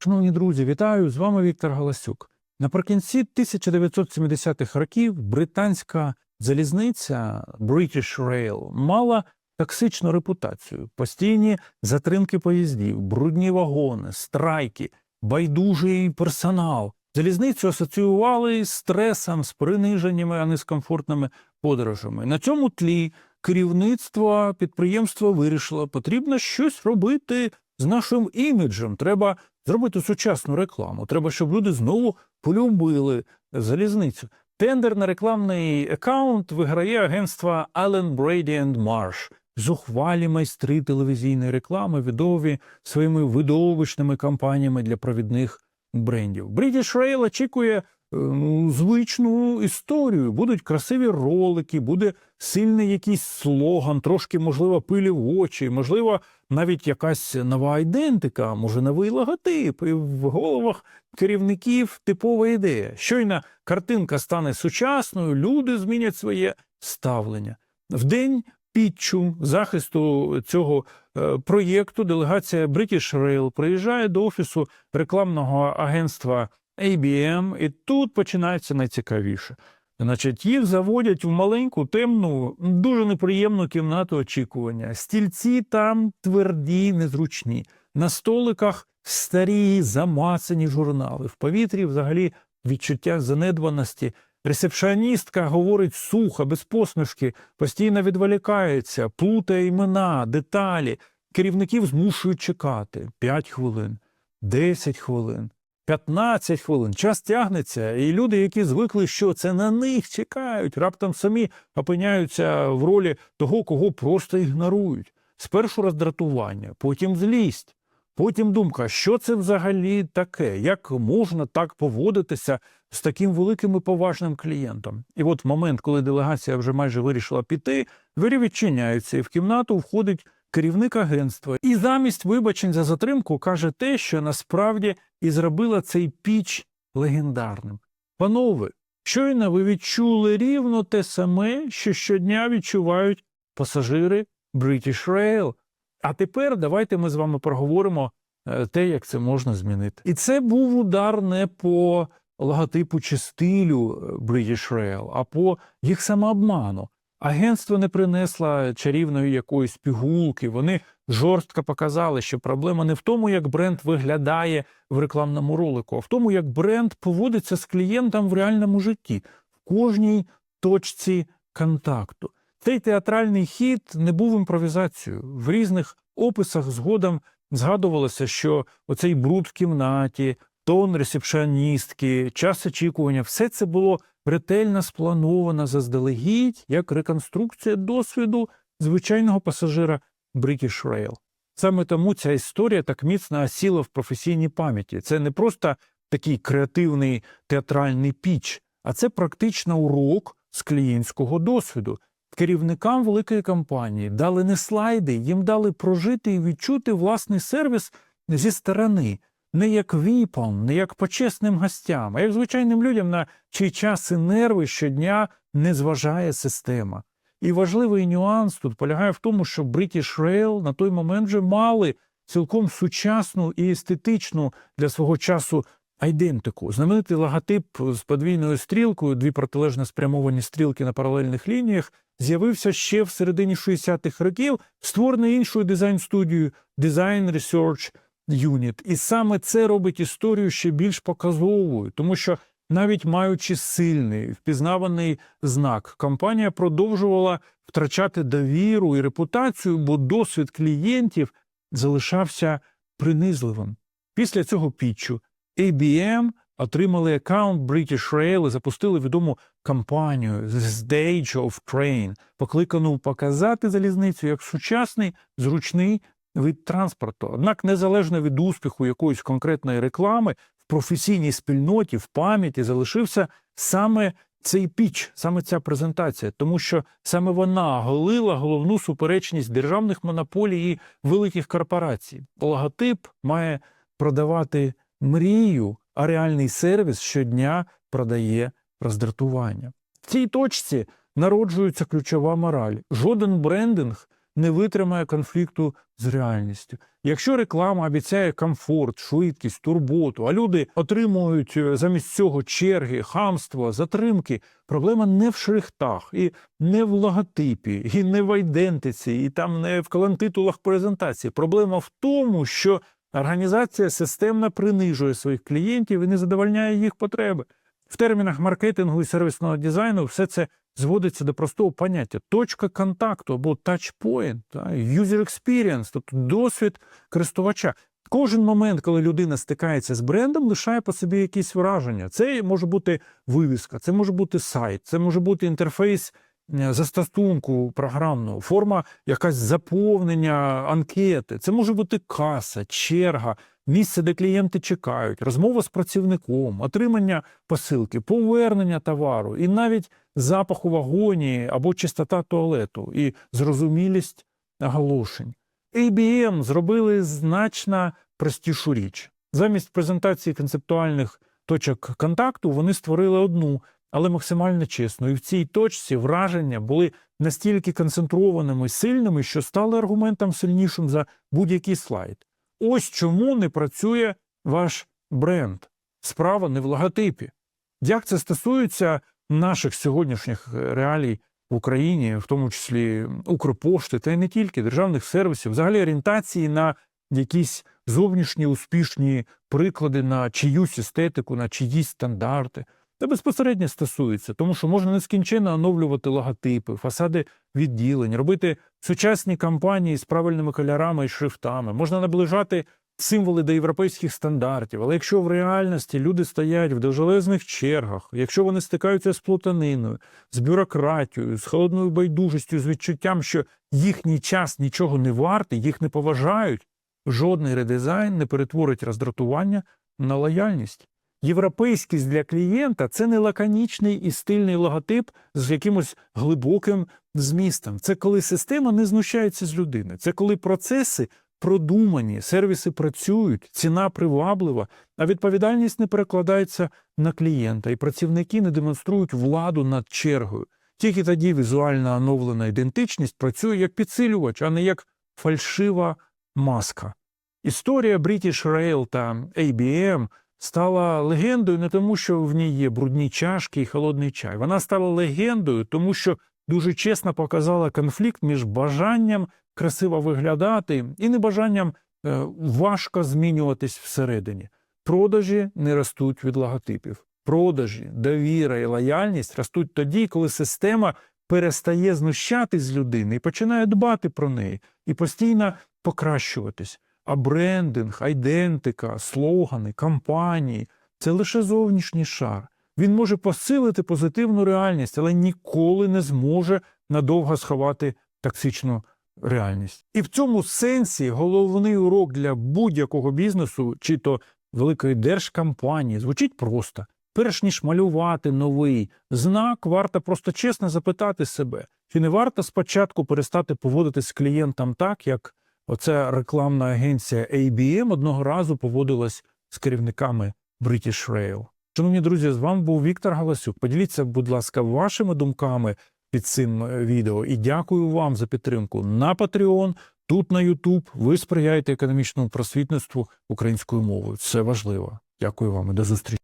Шановні друзі, вітаю! З вами Віктор Галасюк. Наприкінці 1970-х років британська залізниця British Rail мала токсичну репутацію, постійні затримки поїздів, брудні вагони, страйки, байдужий персонал. Залізницю асоціювали з стресом, з приниженнями, а не з комфортними подорожами. На цьому тлі керівництво підприємства вирішило, потрібно щось робити з нашим іміджем. Треба зробити сучасну рекламу. Треба, щоб люди знову полюбили залізницю. Тендер на рекламний аккаунт виграє агентство Allen Brady Marsh. Зухвалі майстри телевізійної реклами, відомі своїми видовищними кампаніями для провідних брендів. British Rail очікує ну, звичну історію. Будуть красиві ролики, буде сильний якийсь слоган, трошки, можливо, пилі в очі, можливо, навіть якась нова ідентика, може, новий логотип. І в головах керівників типова ідея. Щойно картинка стане сучасною, люди змінять своє ставлення. В день пітчу захисту цього е, проєкту делегація British Rail приїжджає до офісу рекламного агентства ABM, і тут починається найцікавіше. Значить, їх заводять в маленьку, темну, дуже неприємну кімнату очікування. Стільці там тверді, незручні. На столиках старі, замацані журнали. В повітрі взагалі відчуття занедбаності. Ресепшоністка говорить сухо, без посмішки, постійно відволікається, плутає імена, деталі. Керівників змушують чекати 5 хвилин, 10 хвилин, 15 хвилин. Час тягнеться, і люди, які звикли, що це на них чекають, раптом самі опиняються в ролі того, кого просто ігнорують. Спершу роздратування, потім злість. Потім думка, що це взагалі таке, як можна так поводитися з таким великим і поважним клієнтом. І от в момент, коли делегація вже майже вирішила піти, двері відчиняються, і в кімнату входить керівник агентства. І замість вибачень за затримку каже те, що насправді і зробила цей піч легендарним. Панове, щойно ви відчули рівно те саме, що щодня відчувають пасажири British Rail. А тепер давайте ми з вами проговоримо е, те, як це можна змінити. І це був удар не по логотипу чи стилю е, British Rail, а по їх самообману. Агентство не принесло чарівної якоїсь пігулки. Вони жорстко показали, що проблема не в тому, як бренд виглядає в рекламному ролику, а в тому, як бренд поводиться з клієнтом в реальному житті, в кожній точці контакту. Цей театральний хід не був імпровізацією. В різних описах згодом згадувалося, що оцей бруд в кімнаті, тон ресепшоністки, час очікування все це було ретельно сплановано заздалегідь як реконструкція досвіду звичайного пасажира British Rail. Саме тому ця історія так міцно осіла в професійній пам'яті. Це не просто такий креативний театральний піч, а це практично урок з клієнтського досвіду. Керівникам великої компанії дали не слайди, їм дали прожити і відчути власний сервіс зі сторони, не як віпом, не як почесним гостям, а як звичайним людям, на чий час і нерви щодня не зважає система. І важливий нюанс тут полягає в тому, що British Rail на той момент вже мали цілком сучасну і естетичну для свого часу айдентику. Знаменитий логотип з подвійною стрілкою, дві протилежно спрямовані стрілки на паралельних лініях, з'явився ще в середині 60-х років, створений іншою дизайн-студією Design Research Unit. І саме це робить історію ще більш показовою, тому що навіть маючи сильний впізнаваний знак, компанія продовжувала втрачати довіру і репутацію, бо досвід клієнтів залишався принизливим. Після цього пітчу ABM отримали аккаунт British Rail і запустили відому кампанію The Stage of Train, покликану показати залізницю як сучасний, зручний вид транспорту. Однак, незалежно від успіху якоїсь конкретної реклами, в професійній спільноті, в пам'яті залишився саме цей піч, саме ця презентація, тому що саме вона оголила головну суперечність державних монополій і великих корпорацій. Логотип має продавати мрію, а реальний сервіс щодня продає роздратування. В цій точці народжується ключова мораль. Жоден брендинг не витримає конфлікту з реальністю. Якщо реклама обіцяє комфорт, швидкість, турботу, а люди отримують е, замість цього черги, хамство, затримки, проблема не в шрифтах, і не в логотипі, і не в айдентиці, і там не в калантитулах презентації. Проблема в тому, що організація системно принижує своїх клієнтів і не задовольняє їх потреби. В термінах маркетингу і сервісного дизайну все це зводиться до простого поняття точка контакту або touchpoint, та, user experience, тобто досвід користувача. Кожен момент, коли людина стикається з брендом, лишає по собі якісь враження. Це може бути вивіска, це може бути сайт, це може бути інтерфейс е, застосунку програмного, форма якась заповнення анкети, це може бути каса, черга, місце, де клієнти чекають, розмова з працівником, отримання посилки, повернення товару, і навіть запах у вагоні або чистота туалету, і зрозумілість оголошень. ABM зробили значно простішу річ. Замість презентації концептуальних точок контакту вони створили одну, але максимально чесну. І в цій точці враження були настільки концентрованими, сильними, що стали аргументом сильнішим за будь-який слайд. Ось чому не працює ваш бренд. Справа не в логотипі. Як це стосується наших сьогоднішніх е, реалій в Україні, в тому числі Укрпошти, та й не тільки державних сервісів, взагалі орієнтації на якісь зовнішні успішні приклади на чиюсь естетику, на чиїсь стандарти. Та безпосередньо стосується, тому що можна нескінченно оновлювати логотипи, фасади відділень, робити сучасні кампанії з правильними кольорами і шрифтами, можна наближати символи до європейських стандартів. Але якщо в реальності люди стоять в довжелезних чергах, якщо вони стикаються з плутаниною, з бюрократією, з холодною байдужістю, з відчуттям, що їхній час нічого не вартий, їх не поважають, жодний редизайн не перетворить роздратування на лояльність. Європейськість для клієнта це не лаконічний і стильний логотип з якимось глибоким змістом. Це коли система не знущається з людини. Це коли процеси продумані, сервіси працюють, ціна приваблива, а відповідальність не перекладається на клієнта, і працівники не демонструють владу над чергою. Тільки тоді візуально оновлена ідентичність працює як підсилювач, а не як фальшива маска. Історія British Rail та ABM стала легендою не тому, що в ній є брудні чашки і холодний чай. Вона стала легендою, тому що дуже чесно показала конфлікт між бажанням красиво виглядати і небажанням е, важко змінюватись всередині. Продажі не ростуть від логотипів. Продажі, довіра і лояльність ростуть тоді, коли система перестає знущатись з людини і починає дбати про неї і постійно покращуватись. А брендинг, айдентика, слогани, кампанії це лише зовнішній шар. Він може посилити позитивну реальність, але ніколи не зможе надовго сховати токсичну реальність. І в цьому сенсі головний урок для будь-якого бізнесу, чи то великої держкампанії, звучить просто. Перш ніж малювати новий знак, варто просто чесно запитати себе, чи не варто спочатку перестати поводитись з клієнтом так, як оця рекламна агенція ABM одного разу поводилась з керівниками British Rail. Шановні друзі, з вами був Віктор Галасюк. Поділіться, будь ласка, вашими думками під цим е, відео. І дякую вам за підтримку на Patreon, тут на YouTube. Ви сприяєте економічному просвітництву українською мовою. Це важливо. Дякую вам і до зустрічі.